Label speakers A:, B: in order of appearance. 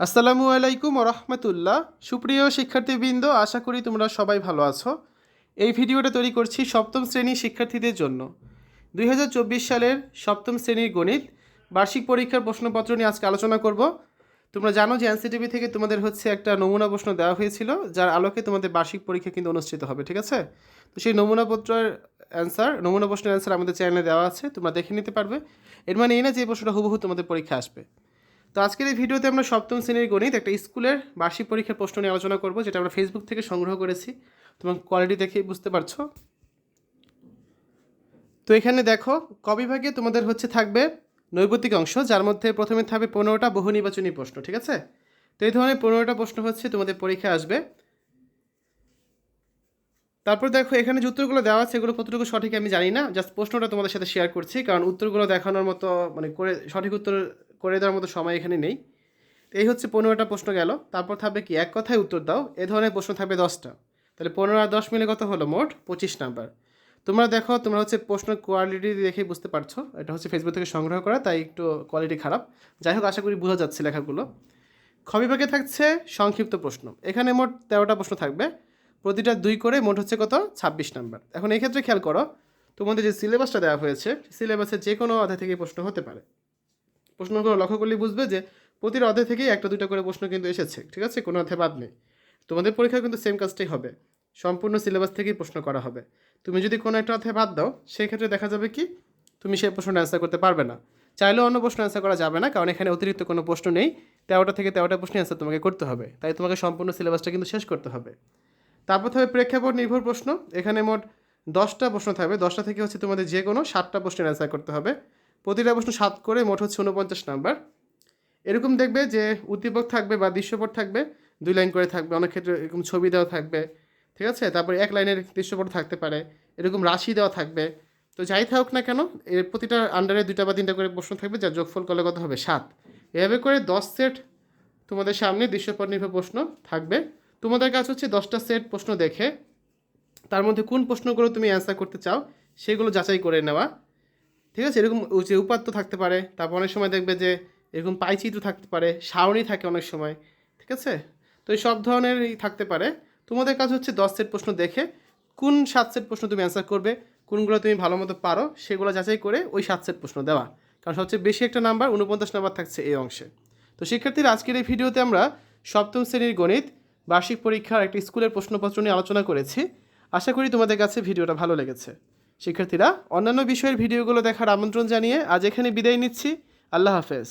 A: আসসালামু আলাইকুম রহমতুল্লাহ। সুপ্রিয় শিক্ষার্থীবৃন্দ, আশা করি তোমরা সবাই ভালো আছো। এই ভিডিওটা তৈরি করছি সপ্তম শ্রেণির শিক্ষার্থীদের জন্য। দুই হাজার চব্বিশ সালের সপ্তম শ্রেণির গণিত বার্ষিক পরীক্ষার প্রশ্নপত্র নিয়ে আজকে আলোচনা করব। তোমরা জানো যে এনসিটিভি থেকে তোমাদের হচ্ছে একটা নমুনা প্রশ্ন দেওয়া হয়েছিল, যার আলোকে তোমাদের বার্ষিক পরীক্ষা কিন্তু অনুষ্ঠিত হবে, ঠিক আছে? তো সেই নমুনাপত্রের অ্যান্সার নমুনা প্রশ্নের অ্যান্সার আমাদের চ্যানেলে দেওয়া আছে, তোমরা দেখে নিতে পারবে। এর মানে এই না যে প্রশ্নটা হুবহু তোমাদের পরীক্ষা আসবে। তো আজকের এই ভিডিওতে আমরা সপ্তম শ্রেণির গণিত, একটা স্কুলের বার্ষিক পরীক্ষার প্রশ্ন নিয়ে আলোচনা করব, যেটা আমরা ফেসবুক থেকে সংগ্রহ করেছি। তোমার কোয়ালিটি দেখেই বুঝতে পারছ? তো এখানে দেখো কবিভাগে তোমাদের হচ্ছে থাকবে নৈবতিক অংশ, যার মধ্যে প্রথমে থাকবে পনেরোটা বহু নির্বাচনী প্রশ্ন, ঠিক আছে? তো এই ধরনের পনেরোটা প্রশ্ন হচ্ছে তোমাদের পরীক্ষা আসবে। তারপর দেখো, এখানে যে উত্তরগুলো দেওয়া আছে, এগুলো কতটুকু সঠিক আমি জানি না জাস্ট প্রশ্নটা তোমাদের সাথে শেয়ার করছি, কারণ উত্তরগুলো দেখানোর মতো মানে করে সঠিক উত্তর করে দেওয়ার মতো সময় এখানে নেই। এই হচ্ছে পনেরোটা প্রশ্ন গেল। তারপর থাকবে কি? এক কথায় উত্তর দাও। এ ধরনের প্রশ্ন থাকবে দশটা। তাহলে পনেরো আর দশ মিলে কত হলো? মোট পঁচিশ নাম্বার। তোমরা দেখো, তোমরা হচ্ছে প্রশ্ন কোয়ালিটি দেখেই বুঝতে পারছ। এটা হচ্ছে ফেসবুক থেকে সংগ্রহ করা, তাই একটু কোয়ালিটি খারাপ। যাই হোক, আশা করি বোঝা যাচ্ছে লেখাগুলো। খবিভাগে থাকছে সংক্ষিপ্ত প্রশ্ন। এখানে মোট তেরোটা প্রশ্ন থাকবে। প্রতিটা দুই করে মোট হচ্ছে কত? ছাব্বিশ নাম্বার। এখন এই ক্ষেত্রে খেয়াল করো, তোমাদের যে সিলেবাসটা দেওয়া হয়েছে সিলেবাসে যে কোনো অধ্যায় থেকে প্রশ্ন হতে পারে। প্রশ্নগুলো লক্ষ্য করলে বুঝবে যে প্রতিটা অধ্যায় থেকেই একটা দুটো করে প্রশ্ন কিন্তু এসেছে, ঠিক আছে? কোনো অধ্যায় বাদ নেই। তোমাদের পরীক্ষা কিন্তু সেম কাজটাই হবে। সম্পূর্ণ সিলেবাস থেকেই প্রশ্ন করা হবে। তুমি যদি কোনো একটা অধ্যায় বাদ দাও, সেক্ষেত্রে দেখা যাবে কি, তুমি সেই প্রশ্নটা অ্যান্সার করতে পারবে না। চাইলেও অন্য প্রশ্ন অ্যান্সার করা যাবে না, কারণ এখানে অতিরিক্ত কোনো প্রশ্ন নেই। তেরোটা থেকে তেরোটা প্রশ্ন অ্যান্সার তোমাকে করতে হবে। তাই তোমাকে সম্পূর্ণ সিলেবাসটা কিন্তু শেষ করতে হবে। তারপর থাকবে প্রেক্ষাপট নির্ভর প্রশ্ন। এখানে মোট দশটা প্রশ্ন থাকবে। দশটা থেকে হচ্ছে তোমাদের যে কোনো সাতটা প্রশ্নের অ্যান্সার করতে হবে। প্রতিটা প্রশ্ন সাত করে মোট হচ্ছে উনপঞ্চাশ নাম্বার। এরকম দেখবে যে উদ্দীপক থাকবে বা দৃশ্যপট থাকবে, দুই লাইন করে থাকবে, অনেক ক্ষেত্রে এরকম ছবি দেওয়া থাকবে, ঠিক আছে? তারপরে এক লাইনের দৃশ্যপট থাকতে পারে, এরকম রাশি দেওয়া থাকবে। তো যাই থাকুক না কেন, এর প্রতিটা আন্ডারে দুইটা বা তিনটা করে প্রশ্ন থাকবে, যার যোগফল করলে কত হবে সাত। এভাবে করে দশ সেট তোমাদের সামনে দৃশ্যপট নির্ভর প্রশ্ন থাকবে। তোমাদের কাছে হচ্ছে দশটা সেট প্রশ্ন দেখে, তার মধ্যে কোন প্রশ্নগুলো তুমি অ্যান্সার করতে চাও, সেগুলো যাচাই করে নেওয়া। ঠিক আছে? এরকম যে উপাত্ত থাকতে পারে, তারপর অনেক সময় দেখবে যে এরকম পাইচিত্র থাকতে পারে, সারণী থাকে অনেক সময়, ঠিক আছে? তো এই সব ধরনেরই থাকতে পারে। তোমাদের কাজ হচ্ছে দশ সেট প্রশ্ন দেখে, কোন সাত সেট প্রশ্ন তুমি অ্যান্সার করবে, কোনগুলো তুমি ভালো মতো পারো, সেগুলো যাচাই করে ওই সাত সেট প্রশ্ন দেওয়া। কারণ সবচেয়ে বেশি একটা নাম্বার উনপঞ্চাশ নাম্বার থাকছে এই অংশে। তো শিক্ষার্থীরা আজকের এই ভিডিওতে আমরা সপ্তম শ্রেণির গণিত, বার্ষিক পরীক্ষার একটি স্কুলের প্রশ্নপত্র নিয়ে আলোচনা করেছি। আশা করি তোমাদের কাছে ভিডিওটা ভালো লেগেছে। শিক্ষার্থীরা অন্যান্য বিষয়ের ভিডিওগুলো দেখার আমন্ত্রণ জানিয়ে আজ এখানে বিদায় নিচ্ছি। আল্লাহ হাফেজ।